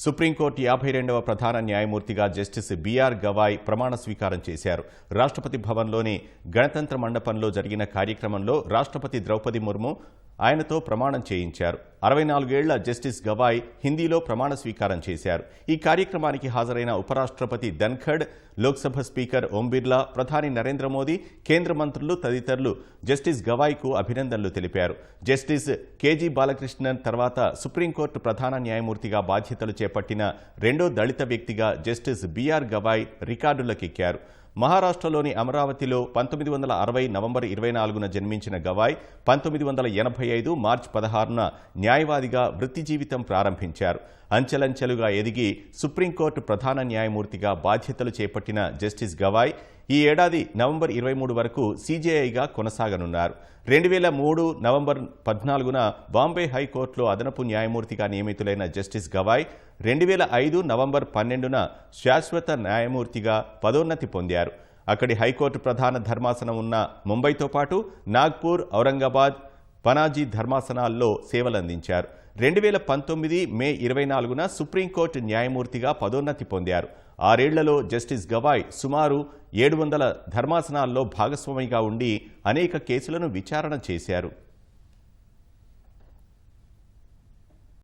Supreme court యాభై రెండవ ప్రధాన న్యాయమూర్తిగా జస్టిస్ బీఆర్ గవాయ్ ప్రమాణ స్వీకారం చేశారు. రాష్ట్రపతి భవన్లోని గణతంత్ర మండపంలో జరిగిన కార్యక్రమంలో రాష్ట్రపతి ద్రౌపది ముర్ము ఆయనతో ప్రమాణం చేయించారు. అరవై నాలుగేళ్ళ జస్టిస్ గవాయ్ హిందీలో ప్రమాణ స్వీకారం చేశారు. ఈ కార్యక్రమానికి హాజరైన ఉపరాష్ట్రపతి ధన్ఖడ్ లోక్సభ స్పీకర్ ఓం బిర్లా ప్రధాని నరేంద్ర మోదీ కేంద్ర మంత్రులు తదితరులు జస్టిస్ గవాయ్కు అభినందనలు తెలిపారు. జస్టిస్ కేజీ బాలకృష్ణన్ తర్వాత సుప్రీంకోర్టు ప్రధాన న్యాయమూర్తిగా బాధ్యతలు చేపట్టిన రెండో దళిత వ్యక్తిగా జస్టిస్ బీఆర్ గవాయ్ రికార్డులకెక్కారు. మహారాష్ట్రలోని అమరావతిలో పంతొమ్మిది వందల అరవై నవంబర్ ఇరవై నాలుగున జన్మించిన గవాయ్ పంతొమ్మిది వందల ఎనభై ఐదు మార్చి పదహారున న్యాయవాదిగా వృత్తి జీవితం ప్రారంభించారు. అంచెలంచెలుగా ఎదిగి సుప్రీంకోర్టు ప్రధాన న్యాయమూర్తిగా బాధ్యతలు చేపట్టిన జస్టిస్ గవాయ్ ఈ ఏడాది నవంబర్ ఇరవై మూడు వరకు సీజేఐగా కొనసాగనున్నారు. రెండు వేల మూడు నవంబర్ పద్నాలుగున బాంబే హైకోర్టులో అదనపు న్యాయమూర్తిగా నియమితులైన జస్టిస్ గవాయ్ రెండు వేల ఐదు నవంబర్ పన్నెండున శాశ్వత న్యాయమూర్తిగా పదోన్నతి పొందారు. అక్కడి హైకోర్టు ప్రధాన ధర్మాసనం ఉన్న ముంబైతో పాటు నాగ్పూర్ ఔరంగాబాద్ పనాజీ ధర్మాసనాల్లో సేవలందించారు. రెండు వేల పంతొమ్మిది మే ఇరవై నాలుగున సుప్రీంకోర్టు న్యాయమూర్తిగా పదోన్నతి పొందారు. ఆరేళ్ళలో జస్టిస్ గవాయ్ సుమారు ఏడు వందల ధర్మాసనాల్లో భాగస్వామిగా ఉండి అనేక కేసులను విచారణ చేశారు.